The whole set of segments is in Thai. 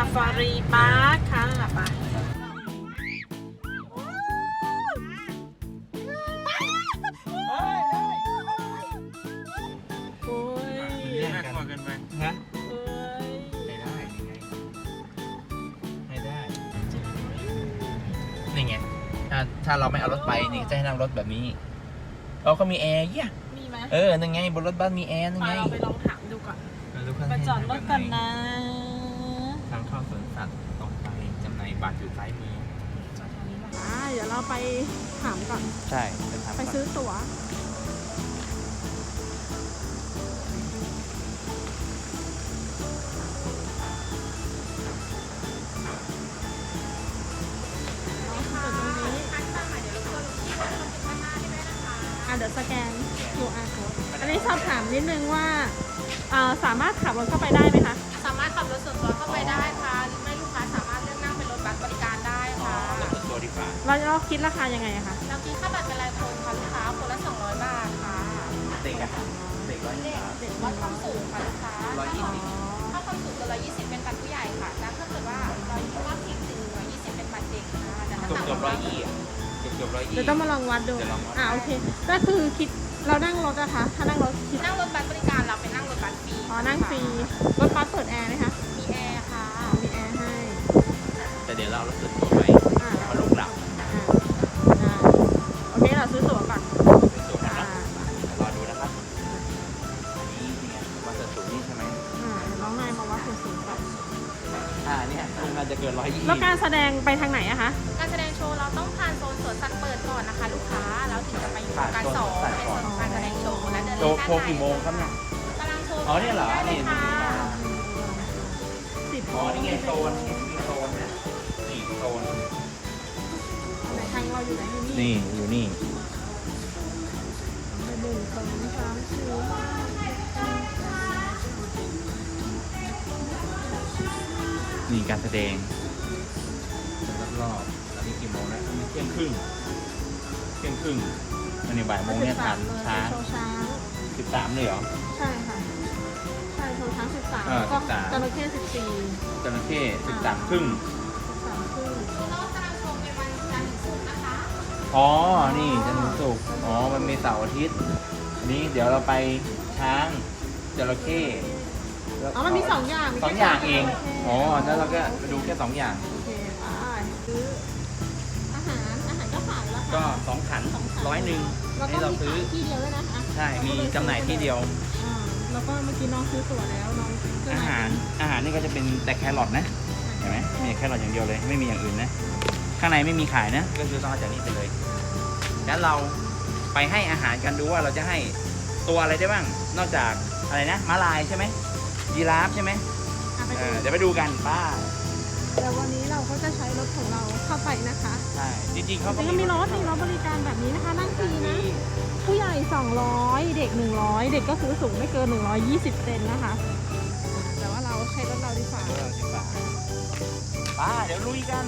าฟารีพาร์คค่ะไปโอ้ยน่ากลัวเกินไปฮะเอ้ยให้ได้ยังไงให้ได้นี่ไงถ้าถ้าเราไม่เอารถไปนี่จะให้นั่งรถแบบนี้เราก็มีแอร์เยี่ยมีไหมเออนั่นไงบนรถบัสมีแอร์นั่นไงเราไปลองถามดูก่อนเออลูกค้าจอดรถกันนะ ทางเข้าสวนสัตว์ตรงไป จำหน่ายบัตรอยู่ซ้ายมือจอดทางนี้นะอ่าเดี๋ยวเราไปถามก่อน ใช่ไปทำไปซื้อตั๋วอะเดี๋ยวสแกน QR code อันนี้สอบถามนิดนึงว่าเอ่อสามารถขับรถเข้าไปได้ไหมคะ สามารถขับรถส่วนตัวเข้าไปได้ รถส่วนตัวดีกว่าเราเราคิดราคายังไงอะคะเราคิดค่าบัตรเป็นรายคนค่ะลูกค้าคนละ200 บาทค่ะเด็กอะเด็กร้อยเด็กเด็กวัดความสูงค่ะลูกค้าร้อยยี่สิบถ้าความสูงเกิน120เป็นบัตรผู้ใหญ่ค่ะแต่ถ้าเกิดว่า120ถึง120เป็นบัตรเด็กค่ะแต่ถ้าเกือบต่ำเกือบกร้อว่ายยี่อะเกือบเกือบร้อยยี่เดี๋ยวต้องมาลองวัดดูเดี๋ยวลองวัดอ่าโอเค ก็คือคิดเรานั่งรถอะคะ ถ้านั่งรถคิดนั่งรถบัสบริการเราเป็นนั่งรถบัสฟรี อ๋อ นั่งฟรี รถบัสเปิดแอร์ไหมคะ แล้วการแสดงไปทางไหนอะคะ การแสดงโชว์เราต้องผ่านโซนสวนสัตว์เปิดก่อนนะคะ ลูกค้าแล้วถึงจะไปอยู่การสองเป็นโซนการแสดงโชว์และเดินโชเล่ว์นด้านโชว์ในกี่โมงครับเนี่ย กำลังโชว์อ๋อเนี่ยเหรอได้เลยนี่ค่ะสิบอ๋อนี่ไงโซนมีโซนนะนี่โซนไหนทางเราอยู่ไหนอยู่นี่นี่อยู่นี่ หนึ่งสองสามสี่ห้านี่การแสดง ที่ยงครึ่งเที่ยงครึ่งมันในบ่ายโมงเนี่ยทานช้างโชว์ช้าง สิบสามเลยเหรอ ใช่ค่ะ ใช่โชว์ช้างสิบสามเออก็13 จระเข้สิบสี่จระเข้สิบสามครึ่ง สิบสามครึ่งเรากำลังโชว์เป็นวันจันทร์ถึงศุกร์นะคะอ๋อ นี่จันทร์ถึงศุกร์อ๋อ มันมีเสาร์อาทิตย์ อันนี้เดี๋ยวเราไปช้างจระเข้แล้วอ๋อมันมีสองอย่างมีสองอย่างเอง อ๋อ แล้วเราก็ไปดูแค่สองอย่าง ก็ขายแล้วก็ค่ะสองขันสองขันร้อยหนึ่งแล้วก็ให้เรามีซื้อ ขายที่เดียวด้วยนะคะใช่ มีจำหน่ายที่เดียว อ่าแล้วก็เมื่อกี้น้องซื้อตั๋วแล้วน้องเคงอาหาร อาหารนี่ก็จะเป็นแต่แครอทนะ เห็นไหมมีแค่หลอดอย่างเดียวเลย ไม่มีอย่างอื่นนะ ข้างในไม่มีขายนะ ก็คือต้องเอาจากนี้ไปเลยงั้นเราไปให้อาหารกันดูว่าเราจะให้ตัวอะไรได้บ้าง นอกจากอะไรนะม้าลายใช่ไหมยีราฟใช่ไหมอะไปเอดูอเดี๋ยวไปดูกันป้า จะใช้รถของเราเข้าไปนะคะใช่จริงๆเขาจก็ริงๆก็มีรถมีรถบริการแบบนี้นะคะ นั่งฟรีนะ ผู้ใหญ่ 200 เด็ก 100 เด็กก็ซื้อสูงไม่เกิน 120เซนนะคะ แต่ว่าเราใช้รถเราดีกว่าเออสิบบาทป้าเดี๋ยวลุยกัน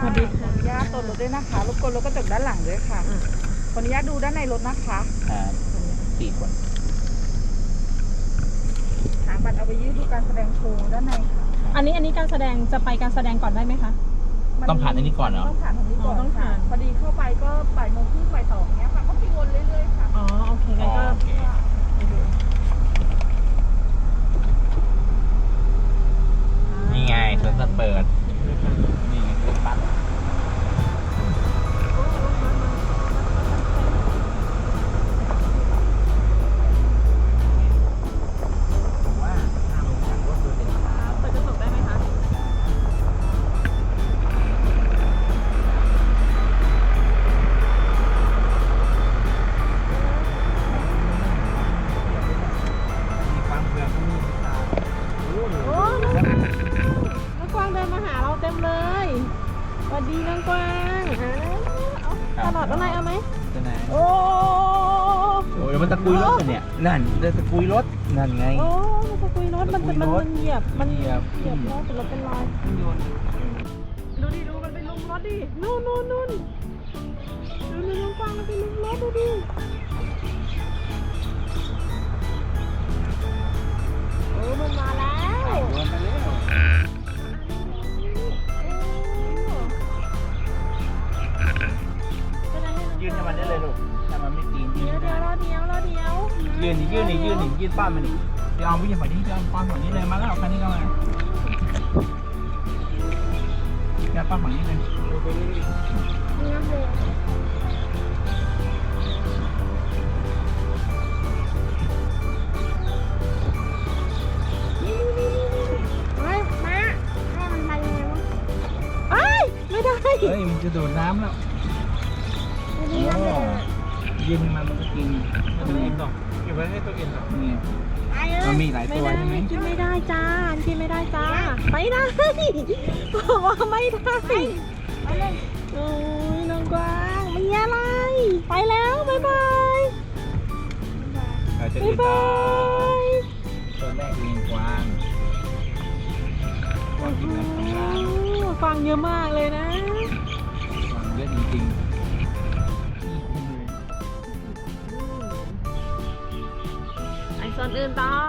สวัสดีค่ะขออนุญาตตัวรถด้วยนะคะรบกวนรถกระจกด้านหลังด้วยค่ะอืมขออนุญาตดูด้านในรถนะคะครับสี่คน หาบัตรเอาไปยื่นดูการแสดงโชว์ด้านในค่ะอันนี้อันนี้การแสดงจะไปการแสดงก่อนได้ไหมคะ มัต้องผ่านอันนี้ก่อนเหรอ ต้องผ่านทางนี้ก่อนอ๋อต้องผ่าน ค่ะพอดีเข้าไปก็บ่ายโมงครึ่งบ่ายสองเนี้ยค่ะก็มีวนเรื่อยๆค่ะอ๋อโอเคงั้นก็ โอเคนี่ไงสวนสัตว์เปิด กุยรถมันเนี่ยนั่นเดินตะกุยรถนั่นไง โอ้ตะกุยรถมันจะมันมันเหยียบมันเหยียบ เหยียบรถเป็นรถเป็นรอยดูดิดูมันเป็นลุมรถดินู่นนู่นนู่นดูในลุงฟังมันเป็นลุมรถดูดิเออมันมาแล้วนมาแล้ว ยืนอีกยืนป้อนมันอีกยอมวิ่งฝั่งนี้ยอมป้อนฝั่งนี้เลยมาแล้วคันนี้ก็มายอมป้อนฝั่งนี้เลยเอ้ยไม่ได้เฮ้ยมันจะดูดน้ำแล้วยืนมันมันก็กินตัวเองต่อเก็บ ไว้ให้ตัวเองต่อนี่มันมีหลายไม่ตัวได้ใช่ไหมกินไม่ได้จ้าอันกินไม่ได้จ้าไม่ได้บอกว่าไม่ได้โอ้ยน้องกวางมีอะไร ไปแล้วบ๊ายบายเราจะบ๊ากิยนต่บาอยตัวแรกเลี้ยงกวางกวางกินอะไรของร้านโอ้ฟังเยอะมากเลยนะ 吃饱。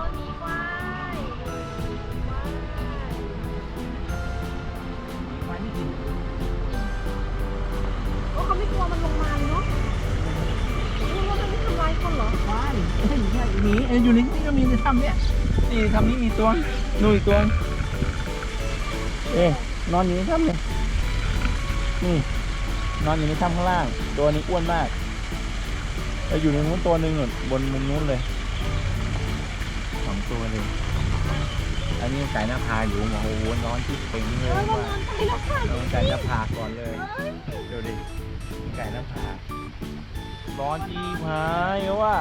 ไปเป็นโซนนี้ว้ายว้ายกวางนี่กินโอ้เขาไม่กลัวมันลงมาเลยเนาะไม่ว่ามันไม่ทำร้ายคนเหรอกวางเฮ้ยใช่หมีเอ้ยอยู่ในนี่ก็มีในถ้ำเนี้ยนี่ถ้ำนี้มีตัวนู่นอีกตัวเอ๊ะนอนอยู่ในถ้ำเนี่ยนี่นอนอยู่ในถ้ำข้างล่าง ตัวนี้อ้วนมากแล้วอยู่ในนู้นตัวหนึ่งนู่นบนมุมนู้นเลย ตัวเลยอันนี้ไก่หน้าพาอยู่โอ้โหนอนที่เป่งเลยว่าไปแล้วค่ะโดนไก่หน้าผากก่อนเลยดูดิไก่หน้าผากร้อนจีพายเพราะว่า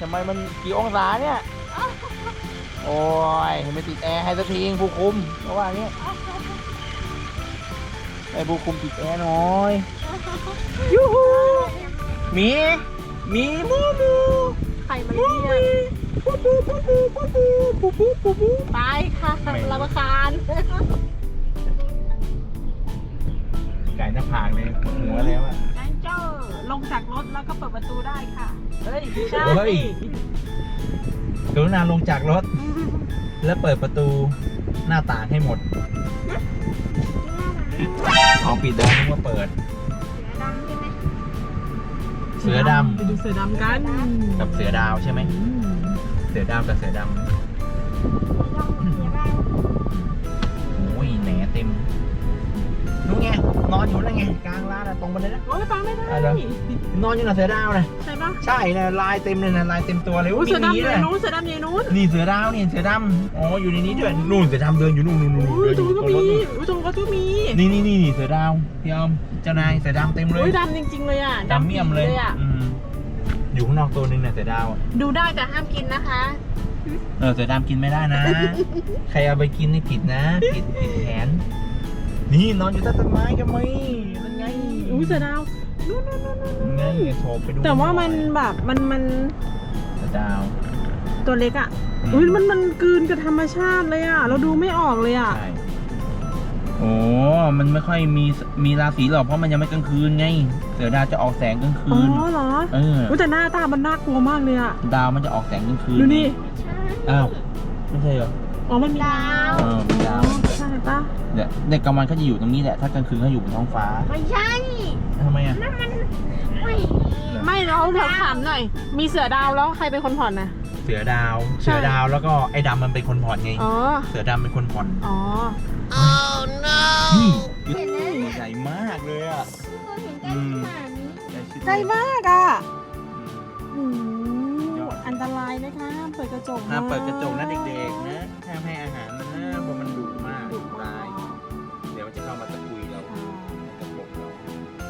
ทำไมมันกี่องศาเนี่ยโอ้ยเห็นไม่ติดแอร์ให้สักทีผู้คุมเพราะว่าเนี้ยไอ้ผู้คุมติดแอร์หน่อยยูฮูหมีหมีมูมูใครมาเรียก ไปค่ะไม่ ลำคาญไก่หน้าผากเลยหัวแล้วอะ งั้นเจ้าลงจากรถแล้วก็เปิดประตูได้ค่ะ เฮ้ยไม่ใช่เฮ้ย กรุณาลงจากรถ แล้วเปิดประตูหน้าต่างให้หมด ของปิดได้นึกว่าเปิด เสือดไปดูเสือดำกันำกับเสือดาวใช่ไหมเสือดาวกับเสือดำโอ้ยแหนเต็ม นู้นไงนอนอยู่นั่นไงกลางร้านอะตรงไปเลยนะโอ้ยฟังไม่ได้อะไรนอนอยู่น่ะเสือดาวนะใช่ปะใช่นะลายเต็มเลยนะลายเต็มตัวเลยโอ้ยมีเสือหมีดำอยู่ด้วในยนู้นเสือดำอยู่ในนู้นนี่เสือดาวนี่เสือดำอ๋ออยู่ในนี้ด้วยนู่นเสือดำเดินอยู่นู่นนู่นนู่นโอ้ยเดินตอรงยู่นู้นตก็รงมีรถนู่นอุ้ยตรงก็ก็มีนี่นี่นี่เสือดาวพี่ออมเจ้านายเสือดำเต็มเลยโอ้ยดำจริง ๆ เลยอะดำเมี่ยมเลยปีอะอืมอยู่ข้างนอกตัวหนึงเนี่ยเสือดาวอะดูได้แต่ห้ามกินนะคะ เออเสือดำกินไม่ได้นะ ใครเอาไปกินนี่ผิดนะผิดผิดแผน นี่นอนอยู่ใต้ต้นไม้กันไหมนั่นไงอุ้ยเสือดาวนู่นนู่นนู่นนู่นนั่นไงโฉบไปดูแต่ว่ามันหอยแบบมันมันเสือดาว ตัวเล็กอะอุ้ยมันมันกลืนกับธรรมชาติเลยอะ เราดูไม่ออกเลยอะ ใช่โอ้มันไม่ค่อยมีมีราศีหรอกเพราะมันยังไม่กลางคืนไง เสือดาวจะออกแสงกลางอ๋คืนอเหรอเออ อุ้ยแต่หน้าตามันน่ากลัวมากเลยอะ ดาวมันจะออกแสงกลางคืนดูนี่ อ้าว ไม่ใช่เหรอ อ๋อมันมีดาว เออมีดาว ใช่ปะเนี่ยเด็กกลางวันเขาจะอยู่ตรงนี้แหละ ถ้ากลางคืนเขาอยู่บนท้องฟ้าไม่ใช่ ทำไมอะไม่ไม่เราเราถามหน่อย มีเสือดาวแล้วใครเป็นคนผ่อนนะเสือดาวใช่เสือดาวแล้วก็ไอ้ดำมันเป็นคนผ่อนไง อ๋อ เสือดำเป็นคนผ่อนอ๋อนี่เห็นไหมตัวใหญ่มากเลยอะเห็นกันขนาดนี้ใหญ่ชิดใกล้มากอะอืมอืมยอดอันตรายนะคะห้ามเปิดกระจกห้ามเปิดกระจกนะเด็กๆนะห้ามให้อาหารมันนะเพราะมัน ดุมากดุดุมาร้ายกเดี๋ยวมันจะเข้ามาตะกุยเราอ่าตะปบเรา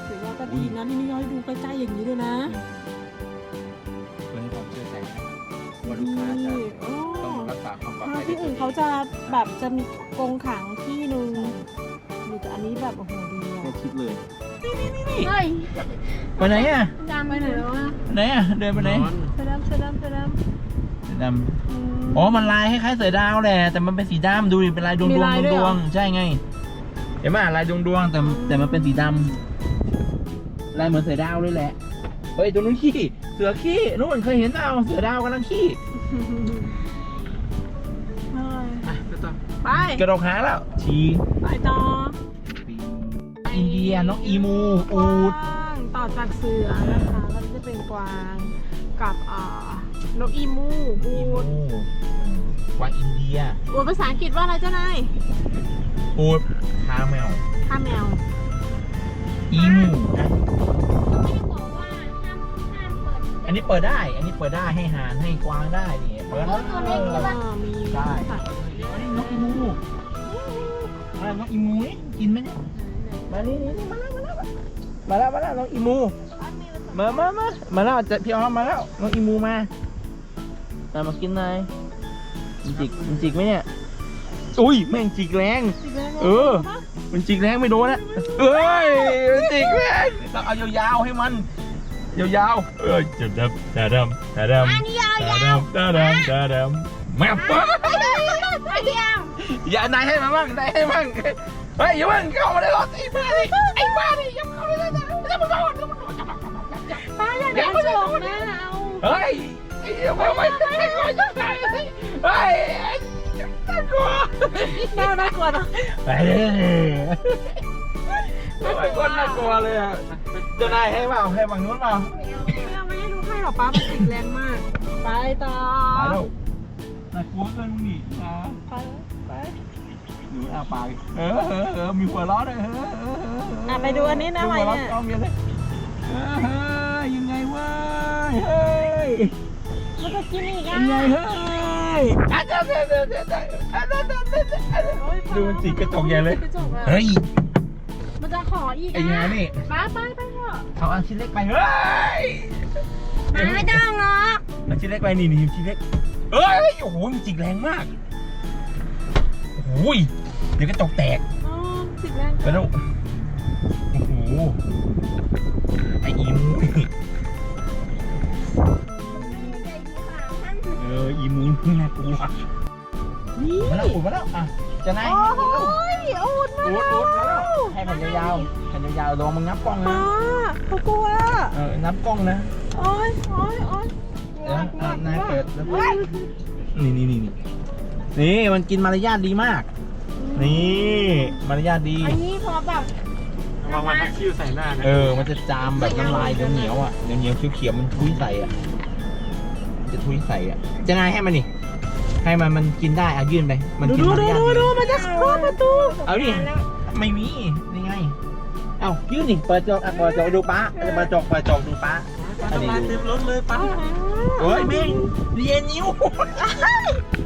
ถือว่าก็ดีนะที่นี่เราให้ดูใกล้ๆอย่างนี้ด้วยนะตัวนี้ผมเชื่อใจนะว่าลูกค้าจะนี่โอ้ต้องรักษาความปลอดถ้าภัยที่อื่นเขาจะแบบจะมีกรงขังที่หนึ่งมีแต่อันนี้แบบโอ้โหดีแค่อะคิดเลยนี่นี่นี่นี่เฮ้ยไปไหนอะดำไปไหนแล้วอะไหนอะเดินไปไหนเสือดำเสือดำเสือดดำำ อ๋อ มันลายคล้ายๆเสือดาวแหละ แต่มันเป็นสีดำดูดิเป็นลายดวงมีดวงลายดด้วยเหรวองๆใช่ไง เห็นไหมลายดวงดวงๆแต่แต่มันเป็นสีดำลายเหมือนเสือดาวเลยแหละ เฮ้ยตัวนู้นขี้ เสือขี้นู่นเคยเห็นเปล่าเสือดาวกำลังขี้ไปกระโดดหางแล้ว ชีไปต่ออินเดียน้องอีมู อูด กวางต่อจากเสือนะคะแล้วจะเป็นกวางกับอ่า นกอีมูบูอีมูดกวางอินเดียบูดภาษาอังกฤษว่าอะไรเจ้านายอูดคาแมวข้าแมว อีมูนะไม่ได้บอกว่าห้ามห้ามเปิดอันนี้เปิดได้ อันนี้เปิดได้ให้หานให้กวางได้นี่เปิดได้ตัวเล็กใช่ปะ มีได้สัตว์อันนี้นกอีมูอะไรนกอีมูนี่กินไหมเนี่ยมานี่นี่นี่มาแล้วมาแล้วมาแล้วมาแล้วนกอีมู มามามามาแล้วจะพี่ออมมาแล้วนกอีมูมา มามากินหน่อยมันจิกมันจิกไหมเนี่ย อุ้ยแม่งจิกแรง เออ มันจิกแรงไม่โดนนะเอ้ยมันจิกแรงต้องเอายาวๆให้มัน ยาวๆ เออจับดับตาดำตาดำอันนี้ยาวตาดำตาดำตาดำแมปปะๆอันนี้ยาวอย่านายให้มาบ้างนายให้บ้างเฮ้ยอย่าเพิ่งเข้ามาในรถไอ้บ้าดิไอ้บ้าดิอย่าเข้ามาในรถนะอย่ามาโดนอย่ามาโดนจับจับจับจับจับป้าอยากอย่าได้มาโชโดว์นนะเอาเฮ้ย ไอ้เหี้ยไม่ไม่ไม่ไม่ไม่จะไปเฮ้ยน่ากลัวน่าน่ากลัวนะไปเลยไม่คนน่ากลัวเลยอะจะนายให้เปล่าให้ฝั่งนู้นเปล่าไม่เอาไม่ให้ลูกให้หรอกป้ามันจิกแรงมาก ไปต่อ ไปแล้วน่ากลัวเกินนี่อ่าไปไปหนูอาปากเออเออเออมีหัวล้อด้วยเออเออเออะไปดูอันนี้นะดูอะไรหัวล้เนี่ยกล้องเมียเลยเออเฮ้ยยังไงว้ยเฮ้ย กินอีกอะยังไงเฮ้ยอะเดี๋ยวเดี๋ยวเดี๋ยวเดี๋ยวเดี๋ยวอะเดี๋ยวเดี๋ยวเดี๋ยวเดี๋ยวโอ๊ยป้าดูมันจิกกระจกใหญ่เลย กระจกอะเฮ้ย มันจะขออีกไอ้ยังไงนี่ป้าไปไปเถอะเอาอันชิ้นเล็กไป เฮ้ยมันไม่ต้องหรอกเอาชิ้นเล็กไปนี่นี่ชิ้นเล็ก เฮ้ย โอ้โห มันจิกแรงมาก โอ้โหยเดี๋ยวกระจกแตกอ๋อจิกแรงไปแล้วโอ้โห ไออีมู นี่น่ากลัวนี่มาแล้วอุดมาแล้วอะจะนายโอ้ให้กินแล้วยอูดมาอุดแล้อุดมาแล้ววให้แผ่นยาวๆแผ่นยาวๆลองมึงนับกล้องป้านะเขากลัวเออนับกล้องนะโอ๊ยโอ๊ยโอ๊ยเดี๋ยวอะนายเปิดแล้วนี่นี่นี่นี่นี่มันกินมารยาทดีมาก นี่มารยาทดีอันนี้พอแบบวางวันทักคิวใส่หน้านะเออ มันจะจามแบบน้ำลายเหนียวเหนียวๆอะเหนียวเหนียวๆเขียวๆมันทุยใส่อะมันจะทุยใส่อะจะนายให้มันนี่ ให้มันมันกินได้อะยื่นไป มันดูกินดูมารดูยาทดูดีดูมันจะเข้าประตูเอาดิไม่มีนี่ไง เอ้ายื่นนี่เปิดจอกอะเปิดจอกดูป้าเปิดจอกเปิดจอกดูป้าอันนี้มาดู เต็มรถเลยป้าโอ้ยแม่งเรียนนิ้ว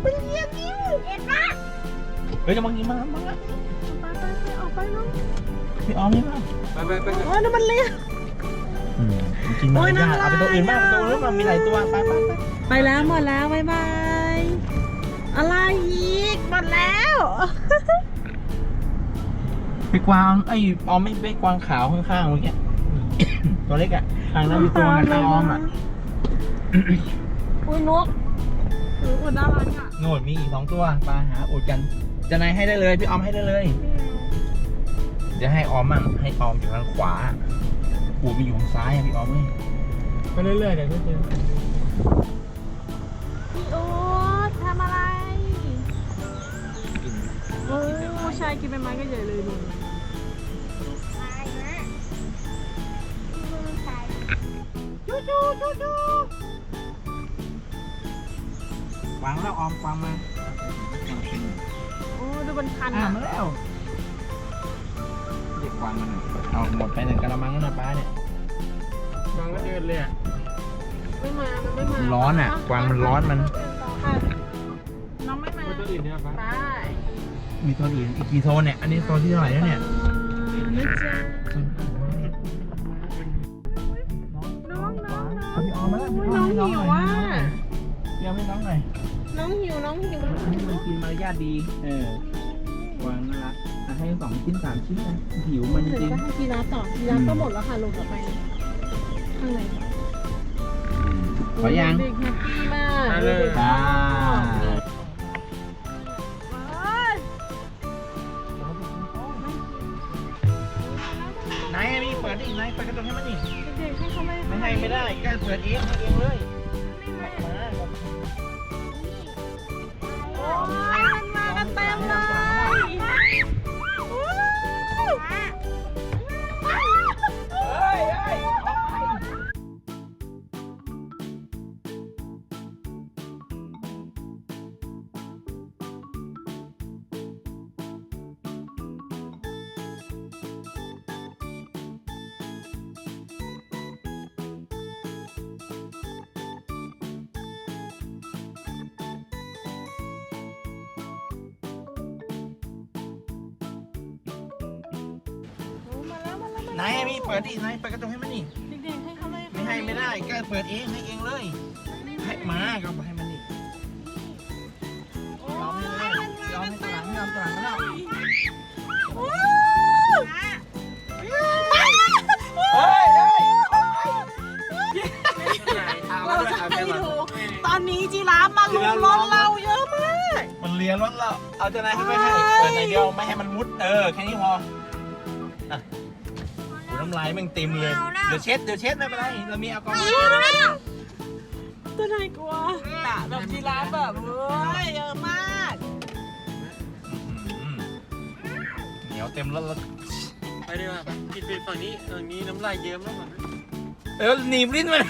มันเยียนนิ้วเฮ้ยจะมากินมามาไปไปไปออกไปน้องพี่ออมนี่มาไปไปไปโอ้ยนั่นมันเลี้ยอืมกินมารยาทเอาไปตัวอื่นบ้างตัวนู้นมันมีหลายตัวไปไปไป ไปแล้วหมดแล้วบายบาย อะไรอีกหมดแล้ว ไปกวางไอ้ยออมไม่ไปกวางขาวข้างๆเมื่อกี้ตัวเล็กอะข้างนั้นมีตัวกับข้างออมอะอุ้ยนกหรืออุดน่ารักอะโน่นมีอีกสองตัวปลาหาอุดกัน จะนายให้ได้เลย พี่ออมให้ได้เลย เดี๋ยวให้ออมมั่งให้ออมอยู่ทางขวาอูดไปอยู่ทางซ้ายอะพี่ออมเอ้ยไปเรื่อยๆเดี๋ยวก็เจอ กินใบไม้ก็ใหญ่เลยดูจูจูจูจูวางแล้วออมวางมาโอ้ดูมันคันอ่าอะมาแล้วเรียกวางมาหน่อยเอาหมดไปหนึ่งกะละมังแล้วนะป้าเนี่ยวางก็เดินเลยอะไม่มา มันไม่มามันร้อนอะกวางมันร้อนมันค่ะน้องไม่มาไปตัวอื่นเนี่ยป้า ไปมีตัวอื่นอีกกี่โซนเนี่ย อันนี้โซนที่เท่าไหร่แล้วเนี่ยนะจ๊ะน้องน้องเอาพี่ออมมาแล้วน้องหิวอะพี่ออมให้น้องหน่อยน้องหิวน้องหิวอันนี้มันกินมารยาทดี เออกวางน่ารักอะให้สองชิ้นสามชิ้นนะหิวมันจเดี๋ยวริงก็ให้กีราฟต่อกีราฟก็หมดแล้วค่ะลงต่อไปข้างในๆขอยังเด็กแฮปปี้มากมาเลยด็กๆชจ้า ไหนมีเปิดดิไหนเปิดกระจกให้มันนี่เด็กๆให้เขาไม่ไม่ให้ไม่ได้ก็เปิดเองให้เองเลยมาโอ้ยมันมากันเต็มเลย เอาจะไหนให้ไม่ให้เปิดหน่อยเดียวไม่ให้มันมุดเออแค่นี้พออะโอ้น้ำลายแม่งเต็มเลย เดี๋ยวเช็ดเดี๋ยวเช็ดไม่เป็นไรเรามีแอลกอฮอล์ตัวไหนกลัวแบบจีราฟแบบเว้ยเยอะมากอืมเหนียวเต็มรถแล้วไปดีกว่ากินเป็นฝั่งนี้ฝั่งนี้น้ำลายเยิ้มแล้วฝั่งนั้นเออหนีบลิ้นมัน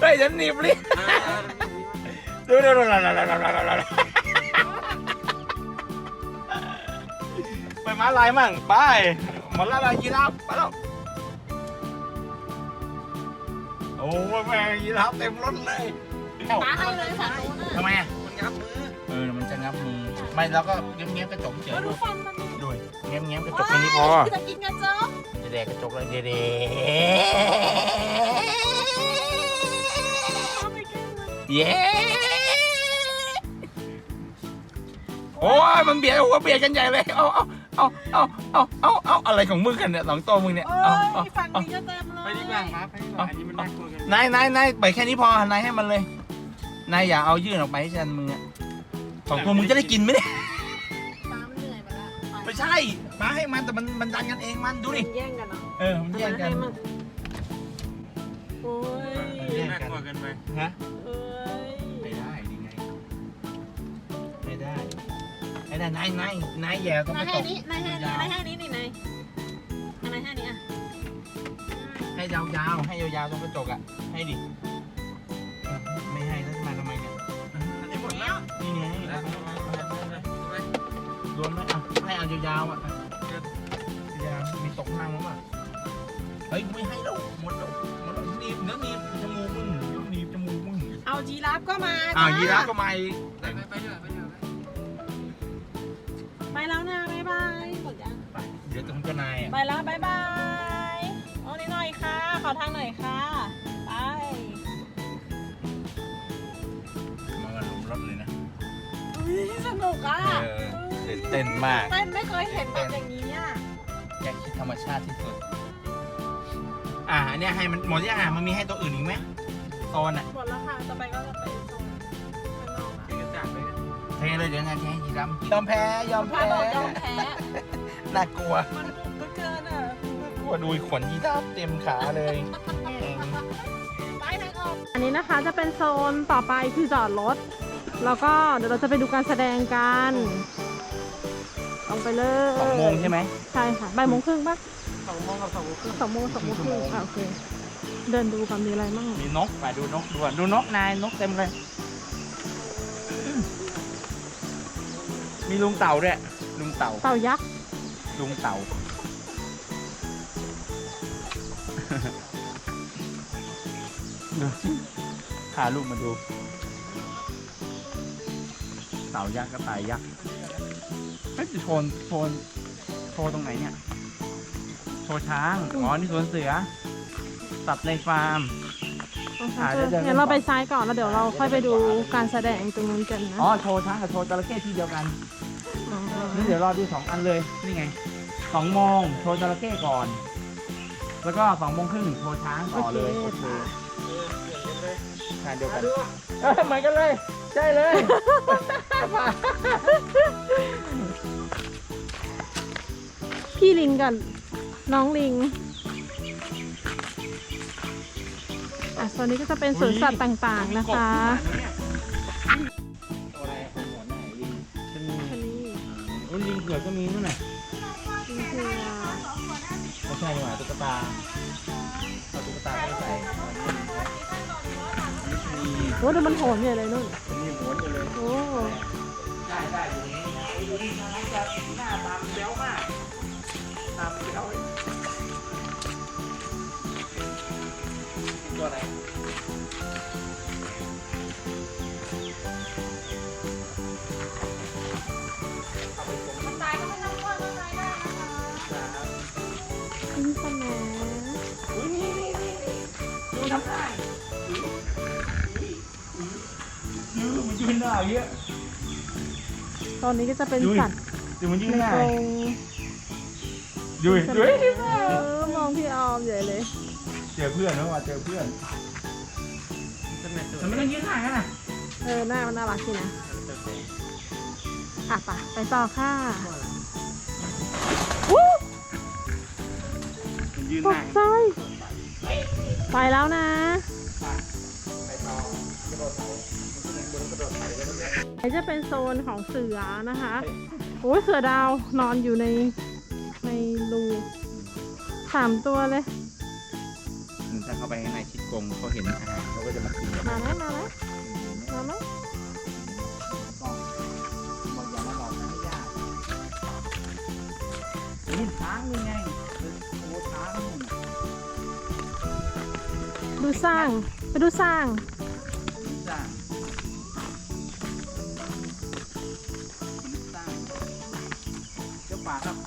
เฮ้ยฉันหนีบลิ้นอ่าดูดูดูไป ม้าลายมั่งไปหมดละลายยีราฟไปแล้วโอ้ยแม่งยีราฟเต็มรถเลยป้าให้เลยฝั่งนู้นน่ะทำไมอะมันงับมือเออมันจะงับมือไม่แล้วก็เงี้ยบๆกระจกเฉยมาดูฟันมันดิด้วยเงี้ยบๆกระจกแค่นี้พอจะกินกระจกจะแดกกระจกเลยเด็เอาไปแกล้งมันเย้โอ้ยมันเบียดหัวเบียดกันใหญ่เลยเอาเอา เอาเอาเอาเอาเอาอะไรของมึงกันเนี่ยสองตัวมึงเนี่ยเอ้เอาเอายฝั่งเอานี้ก็เต็มเลยไปดีกว่าครับไปดีกว่าอันนี้มันน่ากลัวกันนายนายนายไปแค่นี้พอนายให้มันเลยนายอย่าเอายื่นออกไปให้ฉันมึงอะสองตัวมึงจะได้กินไหมเนี่ยป้ามันเหนื่อยไปละไม่ใช่มาให้มันแต่มันมันดันกันเองมันดูดิแย่งกันเนาะเออมันแย่งกัน ให้มัโอ้ยน่ากลัวกันไป ฮะ เอ้ย ไม่ได้นายนายนายแย่ต้องนาไปยให้ตกนี้นายให้นี้นายให้นี้นี่นายนายให้นี้อะให้ยาวๆให้ยาวๆตรงกระจกอะให้ดิไม่ให้แล้วมาทำไมเนี่ยอันนี้หมดแล้วนี่ไงไปไปรวมไหมอะให้เอายาวๆอะยาวมีตกนั่งมั้งอะเฮ้ยไม่ให้แล้วหมดแล้วหมดแล้วหนีบเนื้อหนีบจมูกมึงเดี๋ยวหนีบจมูกมึงเอาจีราฟก็มาอ้าวจ้ยีราฟก็มาอีกไปไไปแล้วบ๊ายบายเอานิดหน่อยค่ะ ขอทางหน่อยค่ะ ไปมากันรถเลยนะ อุ๊ยสนุกอะเออตื่นเต้นมาก เต้นไม่เคยเห็นแบบอย่างนี้อะ แกคิดธรรมชาติที่สุด อ่าอันเนี้ยให้มันหมดยังอะมันมีให้ตัวอื่นอีกไหมโซนอะหมดแล้วค่ะต่อไปก็จะไปโซนข้างนอกไปกันจากไปกันเทเลยเดี๋ยวงานเทให้ยีรำยอมแพ้ยอมพาแพ้โดดยอมแพ้น่ากลัว มันบุกก็เกินอะกลั วดูขนยีราฟเต็มขาเลยไปทางออกอันนี้นะคะจะเป็นโซนต่อไปคือจอดรถ แล้วก็เดี๋ยวเราจะไปดูการแสดงกันลงไปเลยสองโมงใช่ไหมใช่ค่ะบ่ายโมงครึ่งปะสองโมงกับสองโมงครึ่งสองโมงสองโมงครึ่งอะโอเคเดินดูกันมีอะไรมั่งมีนกไปดูนกดูก่อนดูนกนายนกเต็มเลย มีลุงเต่าด้วยลุงเต่าเต่ายักษ์ลุงเต่า ดูพาลูกมาดูเต่ายักษ์กระต่ายยักษ์เฮ้ยจะโชว์โชว์โชว์ตรงไหนเนี่ย โชว์ช้าง อ๋อ นี่สวนเสือ สัตว์ในฟาร์ม หาได้เดินงั้นเราไปซ้ายก่อนแล้วเดี๋ยวเราค่อยไปดูการแสดงตรงนู้นกันนะอ๋อ โชว์ช้างกับโชว์จระเข้ที่เดียวกันอ๋อนี่เดี๋ยวรอดูสองอันเลย นี่ไง สองโมงโชว์จระเข้ก่อน แล้วก็สองโมงครึ่งโชว์ช้างต่อเลยโอโอเคเค งานเดียวกันเออเหมือนกันเลย ใช่เลยพี่ลิงกับน้องลิง อะส่วนนี้ก็จะเป็นสวนสัตว์ต่างๆนะคะตัวอะไรคนหัวหน้าลิงจะมีอันนี้รุ่นลิงเผือกก็มีนู่นน่ะลิงเผือกไม่ใช่หว่าตุ๊กตาเอาตุ๊กตาไม่ใส่ อันนี้มีโอ้ดูมันโหนใหญ่เลยนุ่นมีหมวนอยู่เลยโอ้ได้ได้อยู่นี่ดูนี่น่าจะหน้าตามเบี้ยวมากตามเบี้ยวเลยตัวอะไรตายก็ไม่ต้องพ่นต้นไม้ได้นะคะลิงสมอุ้ยนี่นี่นี่นี่ดูทำได้ยื นมันยืนได้เยอะตอนนี้ก็จะเป็นดูดิสัตว์ดูมันยืนในได้กรงดูดิดูดิเออมองพี่ออมใหญ่เลย เจอเพื่อนแล้วว่ะเจอเพื่อนต้นไม้ตัวทำไมต้องยืนห่างกันอะเออหน้ามันน่ารักดีนะอะไปไปต่อค่ะวู้มันยืนตห่ากงใจไปแล้วนะ ไปต่อ จะเป็นโซนของเสือนะคะ โอ้ยเสือดาวนอนอยู่ในในรูสามตัวเลย ถ้าเข้าไปข้างในชิดกรงเขาเห็นอาหารเขาก็จะมากินกันมาไหมมาไหมมาไหมบอกอย่ามาหลอกนะไม่ยากนี่ช้างนี่ไงโอ้ช้างนี่น่ะดูสร้าง ไปดูสร้าง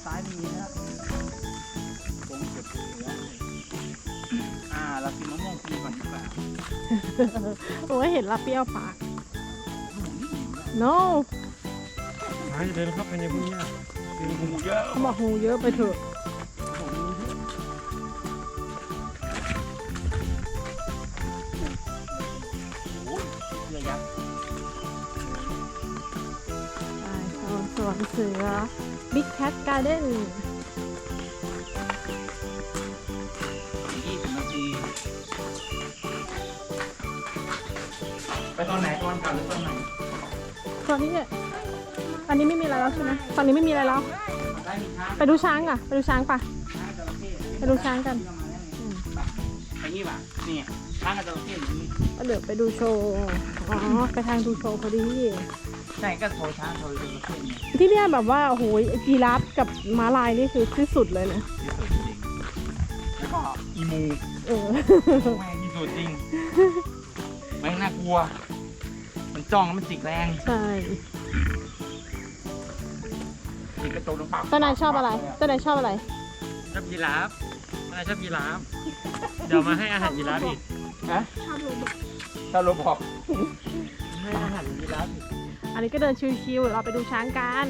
ซ้ายไม่มีนะครับกรงเก็บเหลืออ่าเรากินมะม่วงฟรีก่อนดีกว่าโอ้ยเห็นและเปรี้ยวปาก no หาจะเดินเข้าไปในพุ่งหญ้ากินหมูเยอะเขาบอกหูเยอะไปเถอะโอ้ยเรือยักษ์ไปโซนสวนเสือ Big Cat Garden ยี่สิบนาที ไปตอนไหนตอนกลับหรือตอนไหนตอนนี้เนี่ยอันนี้ไม่มีอะไรแล้วใช่ไหมฝั่งนี้ไม่มีอะไรแล้ว ได้มีช้างไปดูช้างอะ ไปดูช้างปะ ช้างจระเข้ไปดูช้างกันที่เรามาแล้วไงไปไปนี่ป่ะนี่ช้างกับจระเข้อยู่นี่ ก็เดี๋ยวไปดูโชว์ อ๋อ ไปทางดูโชว์พอดี ใช่ก็โชว์ช้างโชว์จระเข้เนี่ยที่เนี่ยแบบว่าโอ้โหจีราฟกับม้าลายนี่คือที่สุดเลยนะที่สุดจริงแล้วก็อีมูเออ แม่งที่สุดจริงแม่งน่ากลัว มันจ้องแล้วมันจิกแรงใช่จิกกระตุกลงปากต้นนายชอบอะไรต้นนายชอบอะไร ชอบยีราฟอะไรชอบยีราฟ เดี๋ยวมาให้อาหารยีราฟอีก ฮะชอบโรบอกให้อาหารยีราฟอีกอั นนี้ก็เดินชิวๆเดี๋ยวเราไปดูช้างกัน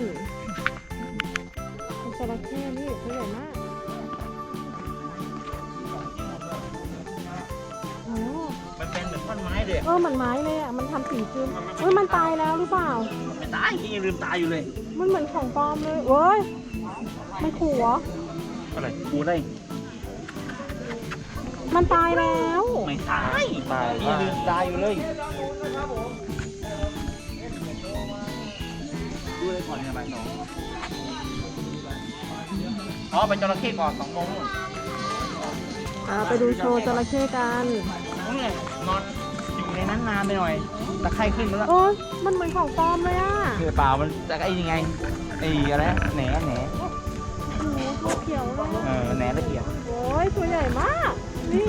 จระเข้นี่ตัวใหญ่มากโอ้มันเป็นเหมือนท่อนไม้เลยเออเหมือนไม้เลยอะ มันทำสีขึ้นเฮ้ยมันตายแล้วหรือเปล่า ไม่ตายยังลืมตายอยู่เลย มันเหมือนของปลอมเลยเว้ยมันขู่เหรออะไรกูได้ มันตายแล้ว ไม่ตายตายยังลืมตายอยู่เลย ก่อนเนี่ยบ่ายสองอ๋อเป็นจระเข้ก่อนสองโมงนู่นอ่าไปดูโชว์จระเข้กันเนี่ยนอนอยู่ในนั้นนานไปหน่อยตะไคร่ขึ้นมาแล้วโอ้ยมันเหมือนของปลอมเลยอะคือเปล่ามันจะไอ้ยังไงไอ้อะไรนะแหนแหนโอ้โหตัวเขียวเลยเออแหนละเอียดโอ้ยตัวใหญ่มาก นี่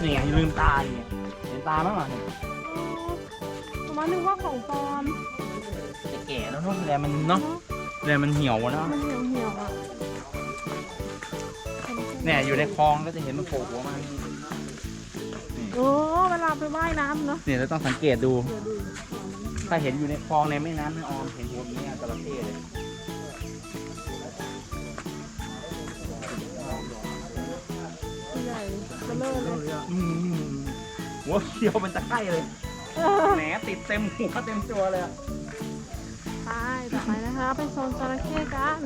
นี่ไงลืมตาดิเนี่ยเห็นตาไหมวะเนี่ยประมาณ นึกว่าของปอมจะแก่แล้วเนาะแรงมันเนาะแรมันเหี่ยวนะมันเหี่ยวเหี่ยวอะเนี่ยอยู่ในคลองก็จะเห็นมันโผล่หัวมาโอ้เวลาไปว่ายน้ำเนาะเนี่ยเราต้องสังเกตดูถ้าเห็นอยู่ในคลองในแม่น้ำแม่ออมเห็นหัวนี้จระเข้เลยใหญ่เบลอเลย หัวเขียวมันจะใกล้เลย แหนติดเต็มหัวเต็มตัวเลยอะไปต่อไปนะคะไปโซนจระเข้กัน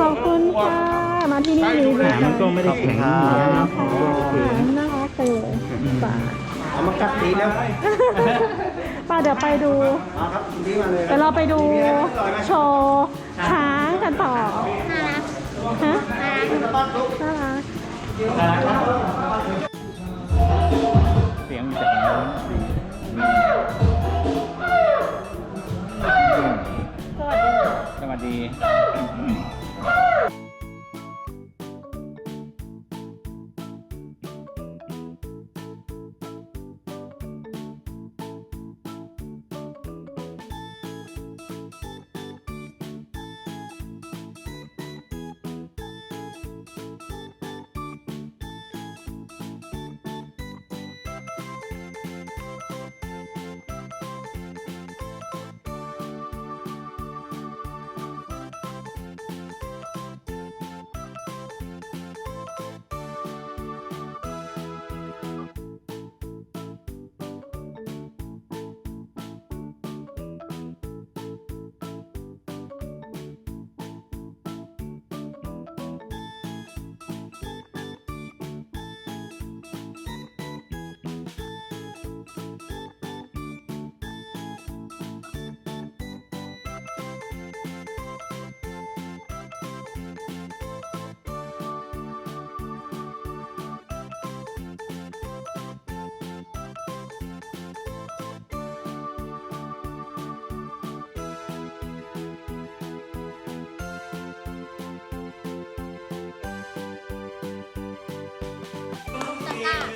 ขอบคุณค่ะ มาที่นี่ดีค่ะมันก็ไม่ได้แข็งมากนะ ป่าเอามากัดตีแล้วป่าเดี๋ยวไปดู มาครับคุณพี่มาเลยเดี๋ยวเราไปดูโชว์ช้างกันต่อฮะน่ารัเสียงจากน้ำสวัสดี สวัสดี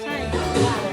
唱一个。